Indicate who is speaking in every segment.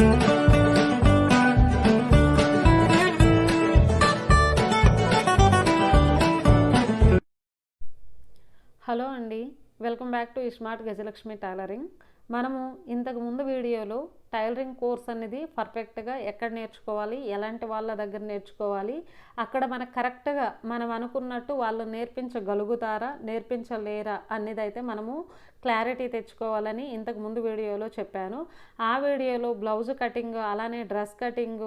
Speaker 1: Hello అండి. Welcome back to smart Gajalakshmi tailoring. మనము ఇంతకు ముందు వీడియోలో టైలరింగ్ కోర్స్ అనేది పర్ఫెక్ట్గా ఎక్కడ నేర్చుకోవాలి ఎలాంటి వాళ్ళ దగ్గర నేర్చుకోవాలి అక్కడ మనకు కరెక్ట్గా మనం అనుకున్నట్టు వాళ్ళు నేర్పించగలుగుతారా నేర్పించలేరా అనేది అయితే మనము క్లారిటీ తెచ్చుకోవాలని ఇంతకు ముందు వీడియోలో చెప్పాను. ఆ వీడియోలో బ్లౌజ్ కటింగ్ అలానే డ్రెస్ కటింగ్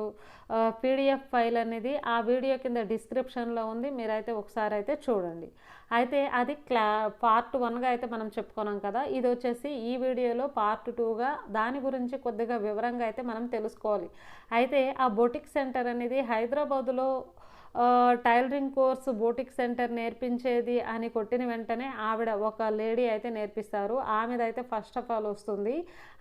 Speaker 1: పీడిఎఫ్ ఫైల్ అనేది ఆ వీడియో కింద డిస్క్రిప్షన్లో ఉంది. మీరైతే ఒకసారి అయితే చూడండి. అయితే అది క్లా పార్ట్ వన్గా అయితే మనం చెప్పుకున్నాం కదా. ఇది వచ్చేసి ఈ వీడియోలో పార్ట్ టూగా దాని గురించి కొద్దిగా వివరంగా అయితే మనం తెలుసుకోవాలి. అయితే ఆ బొటిక్ సెంటర్ అనేది హైదరాబాదులో టైలరింగ్ కోర్స్ బోటిక్ సెంటర్ నేర్పించేది అని కొట్టిన వెంటనే ఆవిడ ఒక లేడీ అయితే నేర్పిస్తారు. ఆమెదైతే ఫస్ట్ ఆఫ్ ఆల్ వస్తుంది.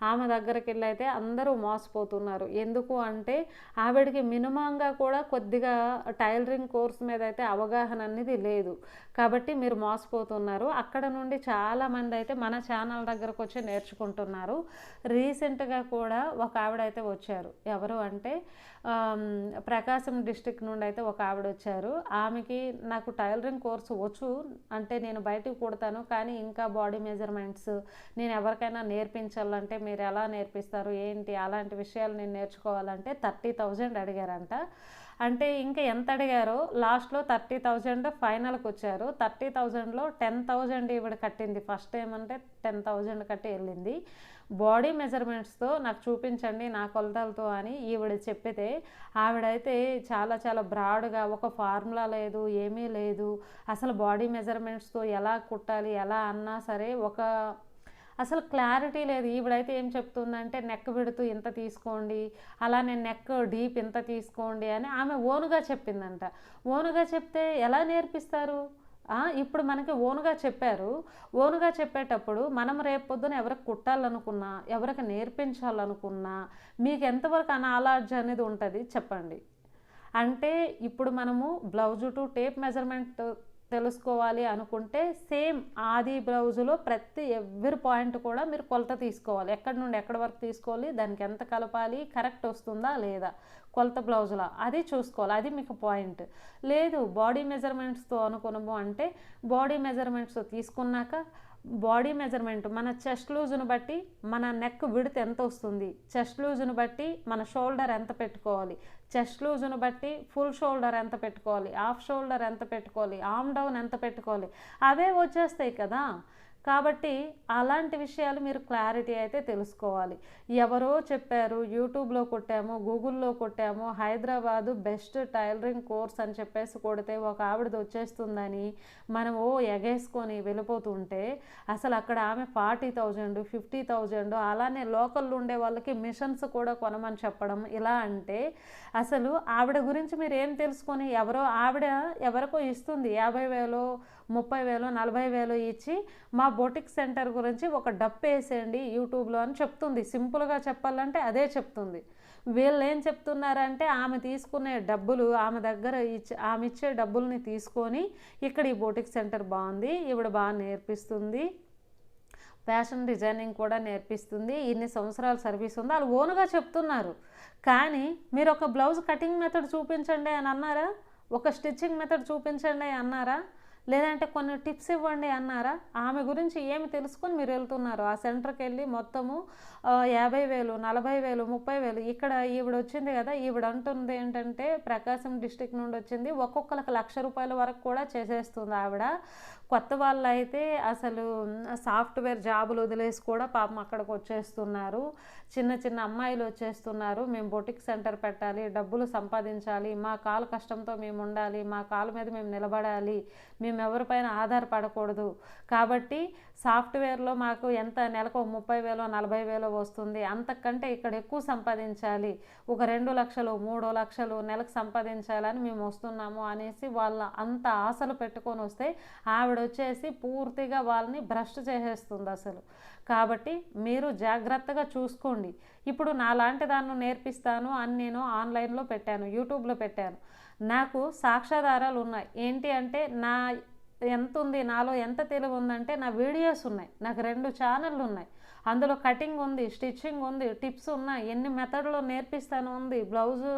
Speaker 1: ఆమె దగ్గరికి వెళ్ళి అయితే అందరూ మోసపోతున్నారు. ఎందుకు అంటే ఆవిడకి మినిమంగా కూడా కొద్దిగా టైలరింగ్ కోర్స్ మీద అయితే అవగాహన అనేది లేదు. కాబట్టి మీరు మోసపోతున్నారు. అక్కడ నుండి చాలామంది అయితే మన ఛానల్ దగ్గరకు వచ్చి నేర్చుకుంటున్నారు. రీసెంట్గా కూడా ఒక ఆవిడ అయితే వచ్చారు. ఎవరు అంటే ప్రకాశం డిస్టిక్ నుండి అయితే ఒక ఆవిడ వచ్చారు ఆమెకి నాకు టైలరింగ్ కోర్సు వచ్చు అంటే నేను బయటకు కుడతాను కానీ ఇంకా బాడీ మెజర్మెంట్స్ నేను ఎవరికైనా నేర్పించాలంటే మీరు ఎలా నేర్పిస్తారు ఏంటి అలాంటి విషయాలు నేను నేర్చుకోవాలంటే థర్టీ థౌజండ్ అడిగారంట. అంటే ఇంకా ఎంత అడిగారో లాస్ట్లో థర్టీ థౌజండ్ ఫైనల్కి వచ్చారు థర్టీ థౌజండ్లో టెన్ థౌజండ్ ఈవిడ కట్టింది. ఫస్ట్ ఏమంటే టెన్ థౌజండ్ కట్టి వెళ్ళింది. బాడీ మెజర్మెంట్స్తో నాకు చూపించండి నా కొలతలతో అని ఈవిడ చెప్పితే ఆవిడైతే చాలా చాలా బ్రాడ్గా ఒక ఫార్ములా లేదు ఏమీ లేదు. అసలు బాడీ మెజర్మెంట్స్తో ఎలా కుట్టాలి ఎలా అన్నా సరే ఒక అసలు క్లారిటీ లేదు. ఈవిడైతే ఏం చెప్తుందంటే నెక్ పెడుతూ ఇంత తీసుకోండి అలానే నెక్ డీప్ ఇంత తీసుకోండి అని ఆమె ఓనుగా చెప్పిందంట. ఓనుగా చెప్తే ఎలా నేర్పిస్తారు? ఇప్పుడు మనకి ఓనుగా చెప్పారు. ఓనుగా చెప్పేటప్పుడు మనం రేపు పొద్దున ఎవరికి కుట్టాలనుకున్నా ఎవరికి నేర్పించాలనుకున్నా మీకు ఎంతవరకు అనాలర్జీ అనేది ఉంటుంది చెప్పండి. అంటే ఇప్పుడు మనము బ్లౌజు టు టేప్ మెజర్మెంట్ తెలుసుకోవాలి అనుకుంటే సేమ్ ఆది బ్లౌజులో ప్రతి ఎవ్రీ పాయింట్ కూడా మీరు కొలత తీసుకోవాలి. ఎక్కడి నుండి ఎక్కడి వరకు తీసుకోవాలి దానికి ఎంత కలపాలి కరెక్ట్ వస్తుందా లేదా కొలత బ్లౌజులా? అది చూసుకోవాలి. అది మీకు పాయింట్. లేదు బాడీ మెజర్మెంట్స్తో అనుకున్నాము అంటే బాడీ మెజర్మెంట్స్ తీసుకున్నాక బాడీ మెజర్మెంట్ మన చెస్ట్ లూజును బట్టి మన నెక్ విడత్ ఎంత వస్తుంది? చెస్ట్ లూజును బట్టి మన షోల్డర్ ఎంత పెట్టుకోవాలి? చెస్ట్ లూజును బట్టి ఫుల్ షోల్డర్ ఎంత పెట్టుకోవాలి? హాఫ్ షోల్డర్ ఎంత పెట్టుకోవాలి? ఆమ్ డౌన్ ఎంత పెట్టుకోవాలి? అవే వచ్చేస్తాయి కదా. కాబట్టి అలాంటి విషయాలు మీరు క్లారిటీ అయితే తెలుసుకోవాలి. ఎవరో చెప్పారు యూట్యూబ్లో కొట్టాము గూగుల్లో కొట్టాము హైదరాబాదు బెస్ట్ టైలరింగ్ కోర్స్ అని చెప్పేసి కొడితే ఒక ఆవిడది వచ్చేస్తుందని మనం ఓ ఎగేసుకొని వెళ్ళిపోతుంటే అసలు అక్కడ ఆమె ఫార్టీ థౌజండ్ ఫిఫ్టీ థౌజండ్ అలానే లోకల్లో ఉండే వాళ్ళకి మిషన్స్ కూడా కొనమని చెప్పడం ఇలా అంటే అసలు ఆవిడ గురించి మీరు ఏం తెలుసుకొని ఎవరో ఆవిడ ఎవరికో ఇస్తుంది యాభై వేలు ముప్పై వేలు నలభై వేలు ఇచ్చి మా బొటిక్ సెంటర్ గురించి ఒక డప్పు వేసేయండి యూట్యూబ్లో అని చెప్తుంది. సింపుల్గా చెప్పాలంటే అదే చెప్తుంది. వీళ్ళు ఏం చెప్తున్నారంటే ఆమె తీసుకునే డబ్బులు ఆమె దగ్గర ఇచ్చి ఆమె ఇచ్చే డబ్బుల్ని తీసుకొని ఇక్కడ ఈ బొటిక్ సెంటర్ బాగుంది ఈవిడ బాగా నేర్పిస్తుంది. ఫ్యాషన్ డిజైనింగ్ కూడా నేర్పిస్తుంది ఇన్ని సంవత్సరాల సర్వీస్ ఉంది. వాళ్ళు ఓన్గా చెప్తున్నారు. కానీ మీరు ఒక బ్లౌజ్ కటింగ్ మెథడ్ చూపించండి అని అన్నారా? ఒక స్టిచ్చింగ్ మెథడ్ చూపించండి అన్నారా? లేదంటే కొన్ని టిప్స్ ఇవ్వండి అన్నారా? ఆమె గురించి ఏమి తెలుసుకొని మీరు వెళ్తున్నారు? ఆ సెంటర్కి వెళ్ళి మొత్తము యాభై వేలు నలభై వేలు ముప్పై వేలు ఇక్కడ ఈవిడ వచ్చింది కదా ఈవిడ అంటుంది ఏంటంటే ప్రకాశం డిస్టిక్ నుండి వచ్చింది ఒక్కొక్కరికి లక్ష రూపాయల వరకు కూడా చేసేస్తుంది ఆవిడ. కొత్త వాళ్ళు అయితే అసలు సాఫ్ట్వేర్ జాబులు వదిలేసి కూడా పాపం అక్కడికి వచ్చేస్తున్నారు. చిన్న చిన్న అమ్మాయిలు వచ్చేస్తున్నారు. మేము బొటిక్ సెంటర్ పెట్టాలి డబ్బులు సంపాదించాలి మా కాలు కష్టంతో మేము ఉండాలి మా కాలు మీద మేము నిలబడాలి మేము ఎవరిపైన ఆధారపడకూడదు. కాబట్టి సాఫ్ట్వేర్లో మాకు ఎంత నెలకు ముప్పై వేలో నలభై వేలో వస్తుంది. అంతకంటే ఇక్కడ ఎక్కువ సంపాదించాలి. ఒక రెండు లక్షలు మూడు లక్షలు నెలకు సంపాదించాలని మేము వస్తున్నాము అనేసి వాళ్ళ అంత ఆశలు పెట్టుకొని వస్తే ఆవిడ వచ్చేసి పూర్తిగా వాళ్ళని భ్రష్ట్ చేసేస్తుంది అసలు. కాబట్టి మీరు జాగ్రత్తగా చూసుకోండి. ఇప్పుడు నాలాంటి దాన్ని నేర్పిస్తాను అని నేను ఆన్లైన్లో పెట్టాను యూట్యూబ్లో పెట్టాను. నాకు సాక్ష్యాధారాలు ఉన్నాయి. ఏంటి అంటే నా ఎంత ఉంది నాలో ఎంత తెలివి ఉందంటే నా వీడియోస్ ఉన్నాయి. నాకు రెండు ఛానళ్ళు ఉన్నాయి. అందులో కటింగ్ ఉంది స్టిచ్చింగ్ ఉంది టిప్స్ ఉన్నాయి ఎన్ని మెథడ్లో నేర్పిస్తాను ఉంది బ్లౌజు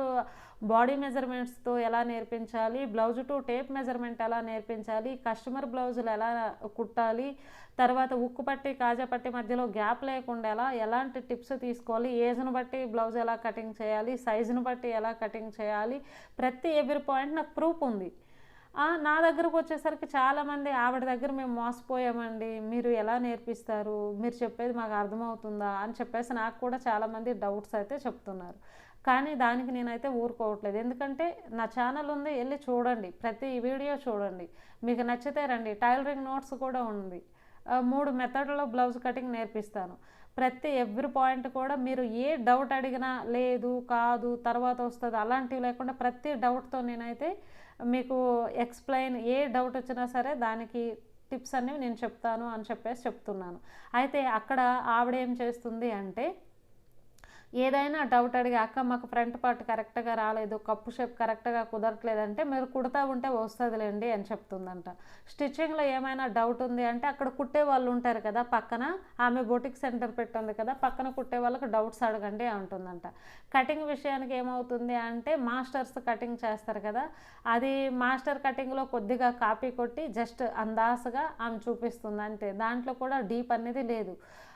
Speaker 1: బాడీ మెజర్మెంట్స్తో ఎలా నేర్పించాలి బ్లౌజ్ టు టేప్ మెజర్మెంట్ ఎలా నేర్పించాలి కస్టమర్ బ్లౌజులు ఎలా కుట్టాలి తర్వాత ఉక్కు పట్టి కాజా పట్టి మధ్యలో గ్యాప్ లేకుండా ఎలా ఎలాంటి టిప్స్ తీసుకోవాలి ఏజ్ను బట్టి బ్లౌజ్ ఎలా కటింగ్ చేయాలి సైజును బట్టి ఎలా కటింగ్ చేయాలి ప్రతి ఎవరి పాయింట్ నాకు ప్రూఫ్ ఉంది. నా దగ్గరకు వచ్చేసరికి చాలామంది ఆవిడ దగ్గర మేము మోసపోయామండి. మీరు ఎలా నేర్పిస్తారు? మీరు చెప్పేది మాకు అర్థమవుతుందా? అని చెప్పేసి నాకు కూడా చాలామంది డౌట్స్ అయితే చెప్తున్నారు. కానీ దానికి నేనైతే ఊరుకోవట్లేదు. ఎందుకంటే నా ఛానల్ ఉంది వెళ్ళి చూడండి. ప్రతి వీడియో చూడండి. మీకు నచ్చితే రండి. టైలరింగ్ నోట్స్ కూడా ఉంది. మూడు మెథడ్లో బ్లౌజ్ కటింగ్ నేర్పిస్తాను. ప్రతి ఎవ్రీ పాయింట్ కూడా మీరు ఏ డౌట్ అడిగినా లేదు కాదు తర్వాత వస్తుంది అలాంటివి లేకుండా ప్రతి డౌట్తో నేనైతే మీకు ఎక్స్ప్లెయిన్ ఏ డౌట్ వచ్చినా సరే దానికి టిప్స్ అన్నీ నేను చెప్తాను అని చెప్పేసి చెప్తున్నాను. అయితే అక్కడ ఆవిడ ఏం చేస్తుంది అంటే ఏదైనా డౌట్ అడిగి అక్క మాకు ఫ్రంట్ పార్ట్ కరెక్ట్గా రాలేదు కప్పు షేప్ కరెక్ట్గా కుదరట్లేదంటే మీరు కుడతా ఉంటే వస్తుందిలేండి అని చెప్తుందంట. స్టిచ్చింగ్లో ఏమైనా డౌట్ ఉంది అంటే అక్కడ కుట్టే వాళ్ళు ఉంటారు కదా పక్కన ఆమె బొటిక్ సెంటర్ పెట్టింది కదా పక్కన కుట్టే వాళ్ళకి డౌట్స్ అడగండి అంటుందంట. కటింగ్ విషయానికి ఏమవుతుంది అంటే మాస్టర్స్ కటింగ్ చేస్తారు కదా అది మాస్టర్ కటింగ్లో కొద్దిగా కాపీ కొట్టి జస్ట్ అందాసగా ఆమె చూపిస్తుంది అంతే దాంట్లో కూడా డీప్ అనేది లేదు.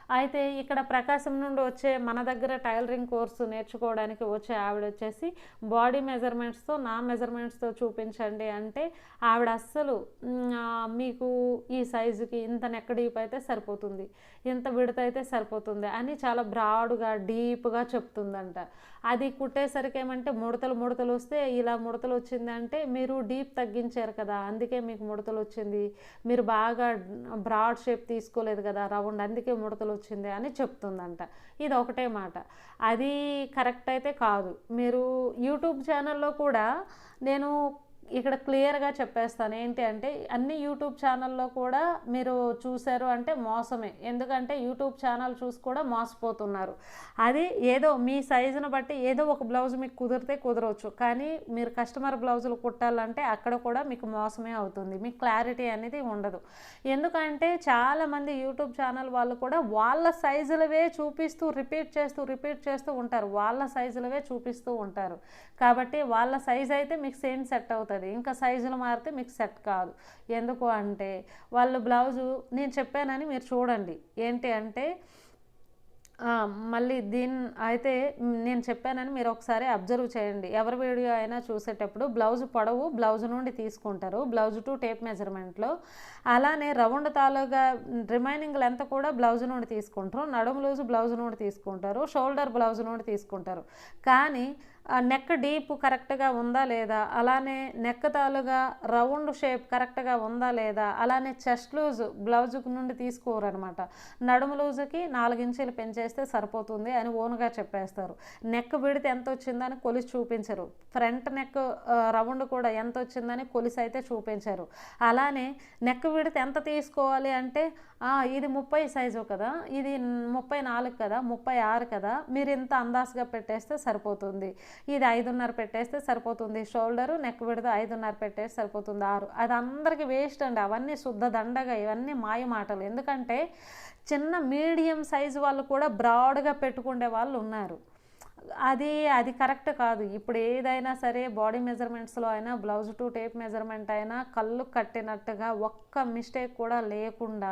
Speaker 1: అయితే ఇక్కడ ప్రకాశం నుండి వచ్చే మన దగ్గర టైలరింగ్ కోర్సు నేర్చుకోవడానికి వచ్చే ఆవిడ వచ్చేసి బాడీ మెజర్మెంట్స్తో నా మెజర్మెంట్స్తో చూపించండి అంటే ఆవిడ అస్సలు మీకు ఈ సైజుకి ఇంత నెక్క డీప్ అయితే సరిపోతుంది ఇంత విడత అయితే సరిపోతుంది అని చాలా బ్రాడ్గా డీప్గా చెప్తుందంట. అది కుట్టేసరికి ఏమంటే ముడతలు ముడతలు వస్తే ఇలా ముడతలు వచ్చింది అంటే మీరు డీప్ తగ్గించారు కదా అందుకే మీకు ముడతలు వచ్చింది. మీరు బాగా బ్రాడ్ షేప్ తీసుకోలేదు కదా రౌండ్ అందుకే ముడతలు వచ్చింది అని చెప్తుందంట. ఇది ఒకటే మాట. అది కరెక్ట్ అయితే కాదు. మీరు యూట్యూబ్ ఛానల్లో కూడా నేను ఇక్కడ క్లియర్గా చెప్పేస్తాను. ఏంటి అంటే అన్ని యూట్యూబ్ ఛానల్లో కూడా మీరు చూశారు అంటే మోసమే. ఎందుకంటే యూట్యూబ్ ఛానల్ చూసి కూడా మోసపోతున్నారు. అది ఏదో మీ సైజును బట్టి ఏదో ఒక బ్లౌజ్ మీకు కుదిరితే కుదరవచ్చు. కానీ మీరు కస్టమర్ బ్లౌజులు కుట్టాలంటే అక్కడ కూడా మీకు మోసమే అవుతుంది. మీకు క్లారిటీ అనేది ఉండదు. ఎందుకంటే చాలామంది యూట్యూబ్ ఛానల్ వాళ్ళు కూడా వాళ్ళ సైజులవే చూపిస్తూ రిపీట్ చేస్తూ రిపీట్ చేస్తూ ఉంటారు. వాళ్ళ సైజులవే చూపిస్తూ ఉంటారు. కాబట్టి వాళ్ళ సైజ్ అయితే మీకు సేమ్ సెట్ అవుతుంది. ఇంకా సైజులు మారితే మీకు సెట్ కాదు. ఎందుకు అంటే వాళ్ళు బ్లౌజు నేను చెప్పానని మీరు చూడండి. ఏంటి అంటే మళ్ళీ దీని అయితే నేను చెప్పానని మీరు ఒకసారి అబ్జర్వ్ చేయండి. ఎవరి వీడియో అయినా చూసేటప్పుడు బ్లౌజ్ పొడవు బ్లౌజ్ నుండి తీసుకుంటారు. బ్లౌజ్ టు టేప్ మెజర్మెంట్లో. అలానే రౌండ్ తాలూగా రిమైనింగ్ లెంత్ కూడా బ్లౌజ్ నుండి తీసుకుంటారు. నడుము లూజు బ్లౌజ్ నుండి తీసుకుంటారు. షోల్డర్ బ్లౌజ్ నుండి తీసుకుంటారు. కానీ నెక్ డీప్ కరెక్ట్గా ఉందా లేదా? అలానే నెక్ తాలుగా రౌండ్ షేప్ కరెక్ట్గా ఉందా లేదా? అలానే చెస్ట్ లూజ్ బ్లౌజ్ నుండి తీసుకోరనమాట నడుము లూజుకి నాలుగించీలు పెంచేస్తే సరిపోతుంది అని ఓన్గా చెప్పేస్తారు. నెక్ విడితే ఎంత వచ్చిందని కొలిసి చూపించరు. ఫ్రంట్ నెక్ రౌండ్ కూడా ఎంత వచ్చిందని కొలిసి అయితే చూపించారు. అలానే నెక్ విడితే ఎంత తీసుకోవాలి అంటే ఇది ముప్పై సైజు కదా ఇది ముప్పై నాలుగు కదా ముప్పై ఆరు కదా మీరు ఇంత అందాజుగా పెట్టేస్తే సరిపోతుంది. ఇది ఐదున్నర పెట్టేస్తే సరిపోతుంది. షోల్డరు నెక్ విడత ఐదున్నర పెట్టేస్తే సరిపోతుంది. ఆరు. అది అందరికీ వేస్ట్ అండి. అవన్నీ శుద్ధ దండగా ఇవన్నీ మాయ మాటలు. ఎందుకంటే చిన్న మీడియం సైజు వాళ్ళు కూడా బ్రాడ్గా పెట్టుకునే వాళ్ళు ఉన్నారు. అది అది కరెక్ట్ కాదు. ఇప్పుడు ఏదైనా సరే బాడీ మెజర్మెంట్స్లో అయినా బ్లౌజ్ టు టేప్ మెజర్మెంట్ అయినా కళ్ళు కట్టినట్టుగా ఒక్క మిస్టేక్ కూడా లేకుండా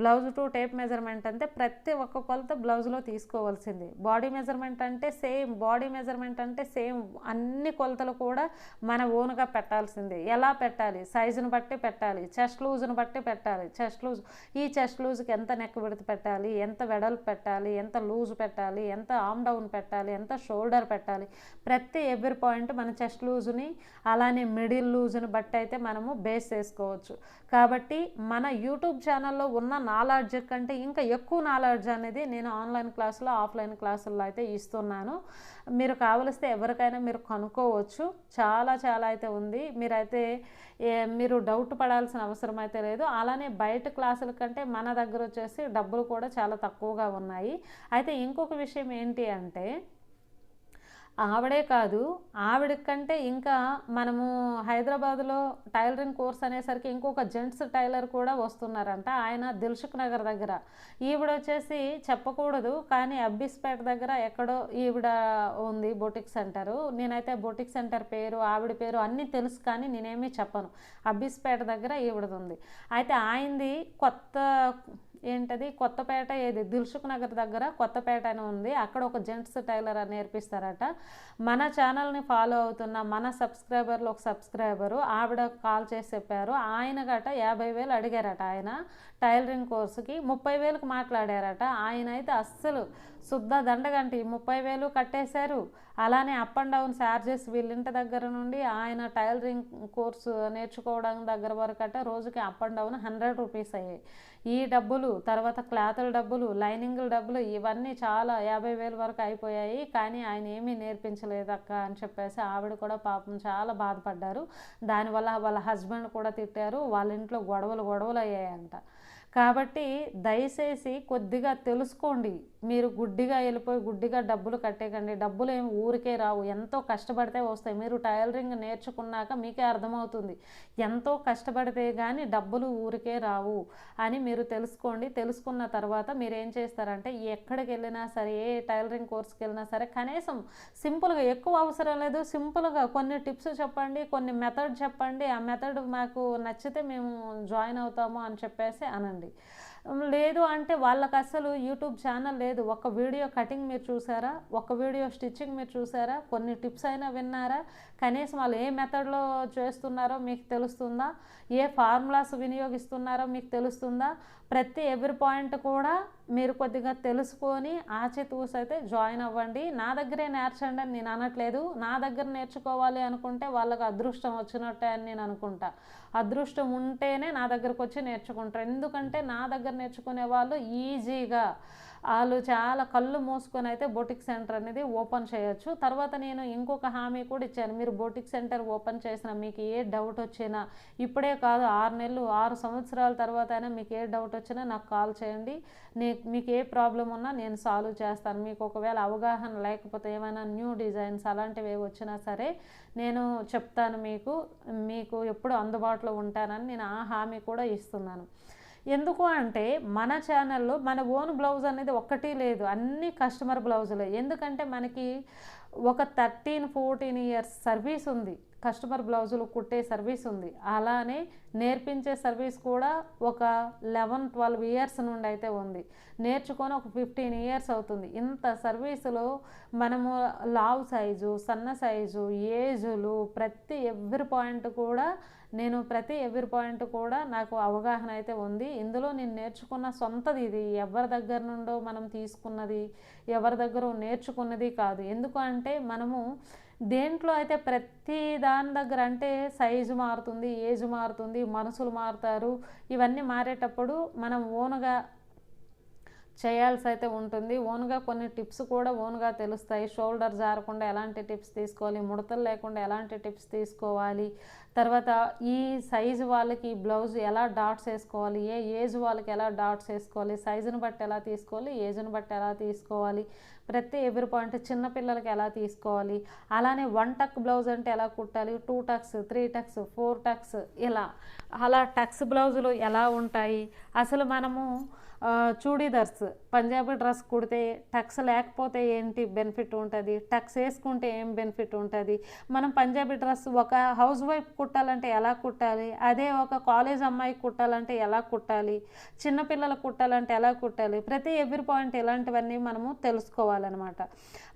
Speaker 1: బ్లౌజ్ టు టేప్ మెజర్మెంట్ అంటే ప్రతి ఒక్క కొలత బ్లౌజ్లో తీసుకోవాల్సింది. బాడీ మెజర్మెంట్ అంటే సేమ్ బాడీ మెజర్మెంట్ అంటే సేమ్ అన్ని కొలతలు కూడా మన ఓన్గా పెట్టాల్సిందే. ఎలా పెట్టాలి? సైజును బట్టి పెట్టాలి. చెస్ట్ లూజ్ను బట్టి పెట్టాలి. చెస్ట్ లూజ్ ఈ చెస్ట్ లూజ్కి ఎంత నెక్ విడత పెట్టాలి? ఎంత వెడల్పు పెట్టాలి? ఎంత లూజ్ పెట్టాలి? ఎంత ఆమ్ డౌన్ పెట్టాలి? ఎంత షోల్డర్ పెట్టాలి. ప్రతి ఎవ్రీ పాయింట్ మన చెస్ట్ లూజ్ని అలానే మిడిల్ లూజ్ని బట్టి అయితే మనము బేస్ చేసుకోవచ్చు. కాబట్టి మన యూట్యూబ్ ఛానల్లో ఉన్న నాలెడ్జ్ కంటే ఇంకా ఎక్కువ నాలెడ్జ్ అనేది నేను ఆన్లైన్ క్లాసులో ఆఫ్లైన్ క్లాసుల్లో అయితే ఇస్తున్నాను. మీరు కావలిస్తే ఎవరికైనా మీరు కనుక్కోవచ్చు. చాలా చాలా అయితే ఉంది. మీరైతే ఏ- మీరు డౌట్ పడాల్సిన అవసరం అయితే లేదు. అలానే బయట క్లాసుల కంటే మన దగ్గర వచ్చేసి డబ్బులు కూడా చాలా తక్కువగా ఉన్నాయి. అయితే ఇంకొక విషయం ఏంటి అంటే ఆవిడే కాదు ఆవిడ కంటే ఇంకా మనము హైదరాబాద్లో టైలరింగ్ కోర్స్ అనేసరికి ఇంకొక జెంట్స్ టైలర్ కూడా వస్తున్నారంట ఆయన దిల్సుఖ్ నగర్ దగ్గర. ఈవిడ వచ్చేసి చెప్పకూడదు కానీ అబ్బిస్పేట దగ్గర ఎక్కడో ఈవిడ ఉంది బొటిక్ సెంటరు. నేనైతే బొటిక్ సెంటర్ పేరు ఆవిడ పేరు అన్నీ తెలుసు కానీ నేనేమీ చెప్పను. అబ్బిస్పేట దగ్గర ఈవిడది ఉంది. అయితే ఆయనది కొత్త ఏంటది? కొత్తపేట ఏది? దిల్సుఖ్ నగర్ దగ్గర కొత్తపేట అని ఉంది. అక్కడ ఒక జెంట్స్ టైలర్ అని నేర్పిస్తారట. మన ఛానల్ని ఫాలో అవుతున్న మన సబ్స్క్రైబర్లు ఒక సబ్స్క్రైబరు. ఆవిడ కాల్ చేసి చెప్పారు. ఆయన గట యాభై వేలు అడిగారట ఆయన. టైలరింగ్ కోర్సుకి ముప్పై వేలకు మాట్లాడారట. ఆయన అయితే అస్సలు శుద్ధ దండగంటి. ముప్పై వేలు కట్టేశారు. అలానే అప్ అండ్ డౌన్ ఛార్జెస్ వీళ్ళింటి దగ్గర నుండి ఆయన టైలరింగ్ కోర్సు నేర్చుకోవడం దగ్గర వరకు అట రోజుకి up and down hundred rupees అయ్యాయి. ఈ డబ్బులు తర్వాత క్లాతుల డబ్బులు లైనింగ్ల డబ్బులు ఇవన్నీ చాలా యాభై వేల వరకు అయిపోయాయి. కానీ ఆయన ఏమీ నేర్పించలేదు అక్క అని చెప్పేసి ఆవిడ కూడా పాపం చాలా బాధపడ్డారు. దానివల్ల వాళ్ళ హస్బెండ్ కూడా తిట్టారు. వాళ్ళ ఇంట్లో గొడవలు గొడవలు అయ్యాయంట. కాబట్టి దయచేసి కొద్దిగా తెలుసుకోండి. మీరు గుడ్డిగా వెళ్ళిపోయి గుడ్డిగా డబ్బులు కట్టేకండి డబ్బులు ఏమి ఊరికే రావు. ఎంతో కష్టపడితే వస్తాయి. మీరు టైలరింగ్ నేర్చుకున్నాక మీకే అర్థమవుతుంది. ఎంతో కష్టపడితే కానీ డబ్బులు ఊరికే రావు అని మీరు తెలుసుకోండి. తెలుసుకున్న తర్వాత మీరు ఏం చేస్తారంటే ఎక్కడికి వెళ్ళినా సరే ఏ టైలరింగ్ కోర్స్కి వెళ్ళినా సరే కనీసం సింపుల్గా ఎక్కువ అవసరం లేదు. సింపుల్గా కొన్ని టిప్స్ చెప్పండి కొన్ని మెథడ్ చెప్పండి. ఆ మెథడ్ మాకు నచ్చితే మేము జాయిన్ అవుతాము అని చెప్పేసి అనండి. లేదు అంటే వాళ్ళకి అసలు యూట్యూబ్ ఛానల్ లేదు ఒక వీడియో కటింగ్ మీరు చూసారా? ఒక వీడియో స్టిచ్చింగ్ మీరు చూసారా? కొన్ని టిప్స్ అయినా విన్నారా? కనీసం వాళ్ళు ఏ మెథడ్లో చేస్తున్నారో మీకు తెలుస్తుందా? ఏ ఫార్ములాస్ వినియోగిస్తున్నారో మీకు తెలుస్తుందా? ప్రతి ఎవరి పాయింట్ కూడా మీరు కొద్దిగా తెలుసుకొని ఆచితూసి అయితే జాయిన్ అవ్వండి. నా దగ్గరే నేర్చండి అని నేను అనట్లేదు. నా దగ్గర నేర్చుకోవాలి అనుకుంటే వాళ్ళకి అదృష్టం వచ్చినట్టే అని నేను అనుకుంటా. అదృష్టం ఉంటేనే నా దగ్గరకు వచ్చి నేర్చుకుంటారు. ఎందుకంటే నా దగ్గర నేర్చుకునే వాళ్ళు ఈజీగా వాళ్ళు చాలా కళ్ళు మూసుకొని అయితే బొటిక్ సెంటర్ అనేది ఓపెన్ చేయొచ్చు. తర్వాత నేను ఇంకొక హామీ కూడా ఇచ్చాను. మీరు బొటిక్ సెంటర్ ఓపెన్ చేసిన మీకు ఏ డౌట్ వచ్చినా ఇప్పుడే కాదు ఆరు నెలలు ఆరు సంవత్సరాల తర్వాత అయినా మీకు ఏ డౌట్ వచ్చినా నాకు కాల్ చేయండి. నీ మీకు ఏ ప్రాబ్లం ఉన్నా నేను సాల్వ్ చేస్తాను. మీకు ఒకవేళ అవగాహన లేకపోతే ఏమైనా న్యూ డిజైన్స్ అలాంటివి ఏవి వచ్చినా సరే నేను చెప్తాను మీకు. మీకు ఎప్పుడు అందుబాటులో ఉంటానని నేను ఆ హామీ కూడా ఇస్తున్నాను. ఎందుకు అంటే మన ఛానల్లో మన ఓన్ బ్లౌజ్ అనేది ఒక్కటి లేదు. అన్ని కస్టమర్ బ్లౌజులే. ఎందుకంటే మనకి ఒక థర్టీన్ ఫోర్టీన్ ఇయర్స్ సర్వీస్ ఉంది. కస్టమర్ బ్లౌజులు కుట్టే సర్వీస్ ఉంది. అలానే నేర్పించే సర్వీస్ కూడా ఒక లెవెన్ ట్వెల్వ్ ఇయర్స్ నుండి అయితే ఉంది. నేర్చుకొని ఒక ఫిఫ్టీన్ ఇయర్స్ అవుతుంది. ఇంత సర్వీసులో మనము లావ్ సైజు సన్న సైజు ఏజులు ప్రతి ఎవ్రీ పాయింట్ కూడా నేను ప్రతి ఎవ్రీ పాయింట్ కూడా నాకు అవగాహన అయితే ఉంది. ఇందులో నేను నేర్చుకున్న సొంతది ఇది. ఎవరి దగ్గర నుండో మనం తీసుకున్నది ఎవరి దగ్గర నేర్చుకున్నది కాదు. ఎందుకు అంటే మనము దేంట్లో అయితే ప్రతి దాని దగ్గర అంటే సైజు మారుతుంది ఏజ్ మారుతుంది మనుషులు మారుతారు. ఇవన్నీ మారేటప్పుడు మనం ఓన్గా చేయాల్సి అయితే ఉంటుంది. ఓన్గా కొన్ని టిప్స్ కూడా ఓన్గా తెలుస్తాయి. షోల్డర్ జారకుండా ఎలాంటి టిప్స్ తీసుకోవాలి? ముడతలు లేకుండా ఎలాంటి టిప్స్ తీసుకోవాలి? తర్వాత ఈ సైజు వాళ్ళకి బ్లౌజ్ ఎలా డాట్స్ వేసుకోవాలి? ఏ ఏజ్ వాళ్ళకి ఎలా డాట్స్ వేసుకోవాలి? సైజుని బట్టి ఎలా తీసుకోవాలి? ఏజ్ని బట్టి ఎలా తీసుకోవాలి? ప్రతి ఎవరి పాయింట్ చిన్నపిల్లలకి ఎలా తీసుకోవాలి? అలానే వన్ టక్ బ్లౌజ్ అంటే ఎలా కుట్టాలి? Two tucks three tucks four tucks ఇలా. అలా టక్స్ బ్లౌజులు ఎలా ఉంటాయి? అసలు మనము ಚೂಡಿದರ್ಸ್ పంజాబీ డ్రెస్ కుడితే టక్స్ లేకపోతే ఏంటి బెనిఫిట్ ఉంటుంది? టక్స్ వేసుకుంటే ఏం బెనిఫిట్ ఉంటుంది? మనం పంజాబీ డ్రెస్ ఒక హౌస్ వైఫ్ కుట్టాలంటే ఎలా కుట్టాలి? అదే ఒక కాలేజ్ అమ్మాయి కుట్టాలంటే ఎలా కుట్టాలి? చిన్నపిల్లలు కుట్టాలంటే ఎలా కుట్టాలి? ప్రతి ఎవ్రీ పాయింట్ ఇలాంటివన్నీ మనము తెలుసుకోవాలన్నమాట.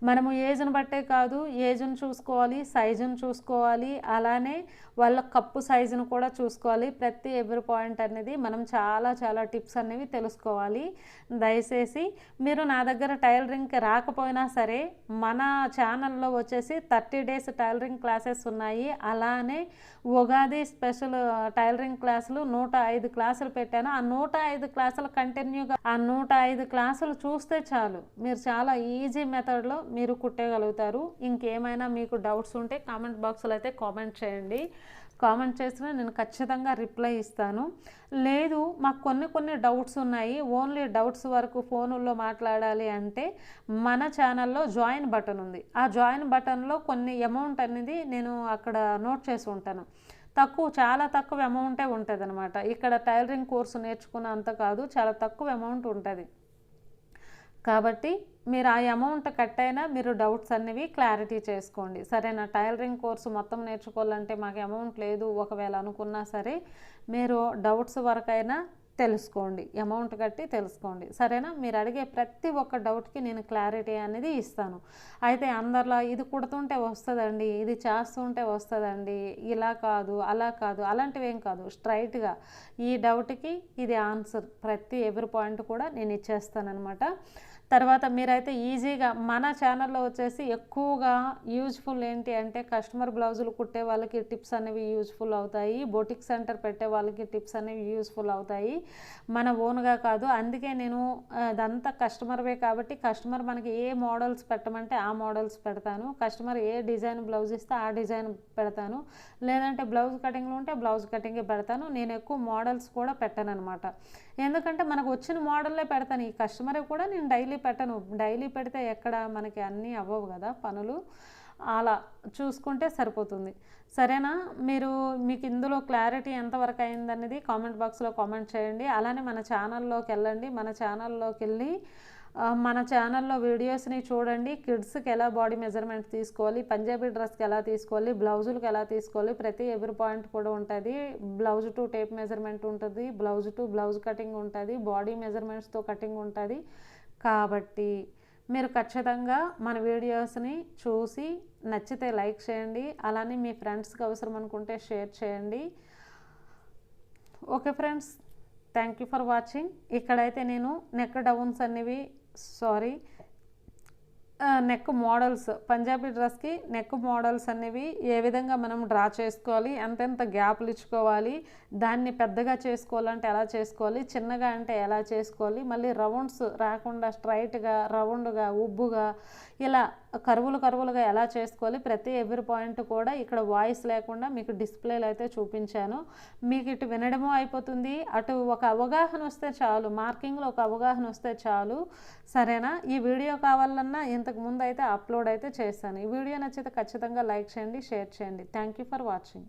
Speaker 1: మనము ఏజ్ని బట్టే కాదు ఏజ్ని చూసుకోవాలి సైజుని చూసుకోవాలి అలానే వాళ్ళ కప్పు సైజును కూడా చూసుకోవాలి. ప్రతి ఎవ్రీ పాయింట్ అనేది మనం చాలా చాలా టిప్స్ అనేవి తెలుసుకోవాలి. దయచేసి మీరు నా దగ్గర టైలరింగ్కి రాకపోయినా సరే మన ఛానల్లో వచ్చేసి థర్టీ డేస్ టైలరింగ్ క్లాసెస్ ఉన్నాయి. అలానే ఉగాది స్పెషల్ టైలరింగ్ క్లాసులు నూట ఐదు క్లాసులు పెట్టాను. ఆ నూట ఐదు క్లాసులు కంటిన్యూగా ఆ నూట ఐదు క్లాసులు చూస్తే చాలు. మీరు చాలా ఈజీ మెథడ్లో మీరు కుట్టగలుగుతారు ఇంకేమైనా మీకు డౌట్స్ ఉంటే కామెంట్ బాక్స్లో అయితే కామెంట్ చేయండి. కామెంట్ చేసినా నేను ఖచ్చితంగా రిప్లై ఇస్తాను. లేదు మాకు కొన్ని కొన్ని డౌట్స్ ఉన్నాయి. ఓన్లీ డౌట్స్ వరకు ఫోనుల్లో మాట్లాడాలి అంటే మన ఛానల్లో జాయిన్ బటన్ ఉంది. ఆ జాయిన్ బటన్లో కొన్ని అమౌంట్ అనేది నేను అక్కడ నోట్ చేసి ఉంటాను. తక్కువ చాలా తక్కువ అమౌంటే ఉంటుంది అనమాట ఇక్కడ టైలరింగ్ కోర్సు నేర్చుకున్న అంత కాదు చాలా తక్కువ అమౌంట్ ఉంటుంది. కాబట్టి మీరు ఆ అమౌంట్ కట్ అయినా మీరు డౌట్స్ అనేవి క్లారిటీ చేసుకోండి. సరేనా? టైలరింగ్ కోర్సు మొత్తం నేర్చుకోవాలంటే మాకు అమౌంట్ లేదు. ఒకవేళ అనుకున్నా సరే మీరు డౌట్స్ వరకైనా తెలుసుకోండి. అమౌంట్ కట్టి తెలుసుకోండి. సరేనా? మీరు అడిగే ప్రతి ఒక్క డౌట్కి నేను క్లారిటీ అనేది ఇస్తాను. అయితే అందరిలో ఇది కుడుతుంటే వస్తుందండి ఇది చేస్తుంటే వస్తుందండి ఇలా కాదు అలా కాదు అలాంటివి ఏం కాదు. స్ట్రైట్గా ఈ డౌట్కి ఇది ఆన్సర్ ప్రతి ఎవరి పాయింట్ కూడా నేను ఇచ్చేస్తానమాట తర్వాత మీరైతే ఈజీగా మన ఛానల్లో వచ్చేసి ఎక్కువగా యూజ్ఫుల్ ఏంటి అంటే కస్టమర్ బ్లౌజులు కుట్టే వాళ్ళకి టిప్స్ అనేవి యూజ్ఫుల్ అవుతాయి. బొటిక్ సెంటర్ పెట్టే వాళ్ళకి టిప్స్ అనేవి యూజ్ఫుల్ అవుతాయి. మన ఓన్గా కాదు. అందుకే నేను అదంతా కస్టమర్వే కాబట్టి కస్టమర్ మనకి ఏ మోడల్స్ పెట్టమంటే ఆ మోడల్స్ పెడతాను. కస్టమర్ ఏ డిజైన్ బ్లౌజ్ ఇస్తే ఆ డిజైన్ పెడతాను. లేదంటే బ్లౌజ్ కటింగ్లు ఉంటే బ్లౌజ్ కటింగే పెడతాను. నేను ఎక్కువ మోడల్స్ కూడా పెట్టాను అనమాట ఎందుకంటే మనకు వచ్చిన మోడల్లే పెడతాను. ఈ కస్టమర్ కూడా నేను డైలీ పెట్టను. డైలీ పెడితే ఎక్కడ మనకి అన్నీ అవ్వవు కదా పనులు. అలా చూసుకుంటే సరిపోతుంది. సరేనా? మీరు మీకు ఇందులో క్లారిటీ ఎంతవరకు అయిందనేది కామెంట్ బాక్స్లో కామెంట్ చేయండి. అలానే మన ఛానల్లోకి వెళ్ళండి. మన ఛానల్లోకి వెళ్ళి మన ఛానల్లో వీడియోస్ని చూడండి. కిడ్స్కి ఎలా బాడీ మెజర్మెంట్ తీసుకోవాలి పంజాబీ డ్రెస్కి ఎలా తీసుకోవాలి బ్లౌజులకు ఎలా తీసుకోవాలి ప్రతి ఎవరి పాయింట్ కూడా ఉంటుంది. బ్లౌజ్ టు టేప్ మెజర్మెంట్ ఉంటుంది. బ్లౌజ్ టు బ్లౌజ్ కటింగ్ ఉంటుంది. బాడీ మెజర్మెంట్స్తో కటింగ్ ఉంటుంది. కాబట్టి మీరు ఖచ్చితంగా మన వీడియోస్ని చూసి నచ్చితే లైక్ చేయండి అలానే మీ ఫ్రెండ్స్కి అవసరం అనుకుంటే షేర్ చేయండి. Okay friends thank you for watching. ఇక్కడైతే నేను నెక్ డౌన్స్ అనేవి సారీ నెక్ మోడల్స్ పంజాబీ డ్రెస్కి నెక్ మోడల్స్ అనేవి ఏ విధంగా మనం డ్రా చేసుకోవాలి ఎంతెంత గ్యాప్లు ఇచ్చుకోవాలి దాన్ని పెద్దగా చేసుకోవాలంటే ఎలా చేసుకోవాలి చిన్నగా అంటే ఎలా చేసుకోవాలి మళ్ళీ రౌండ్స్ రాకుండా స్ట్రైట్గా రౌండ్గా ఉబ్బుగా ఇలా కరువులు కరువులుగా ఎలా చేసుకోవాలి ప్రతి ఎవ్రీ పాయింట్ కూడా ఇక్కడ వాయిస్ లేకుండా మీకు డిస్ప్లేలో అయితే చూపించాను. మీకు ఇటు వినడము అయిపోతుంది. అటు ఒక అవగాహన వస్తే చాలు మార్కింగ్లో ఒక అవగాహన వస్తే చాలు. సరేనా? ఈ వీడియో కావాలన్నా ఇంత ముందు అయితే అప్లోడ్ అయితే చేశాను. ఈ వీడియో నచ్చితే ఖచ్చితంగా లైక్ చేయండి షేర్ చేయండి. Thank you for watching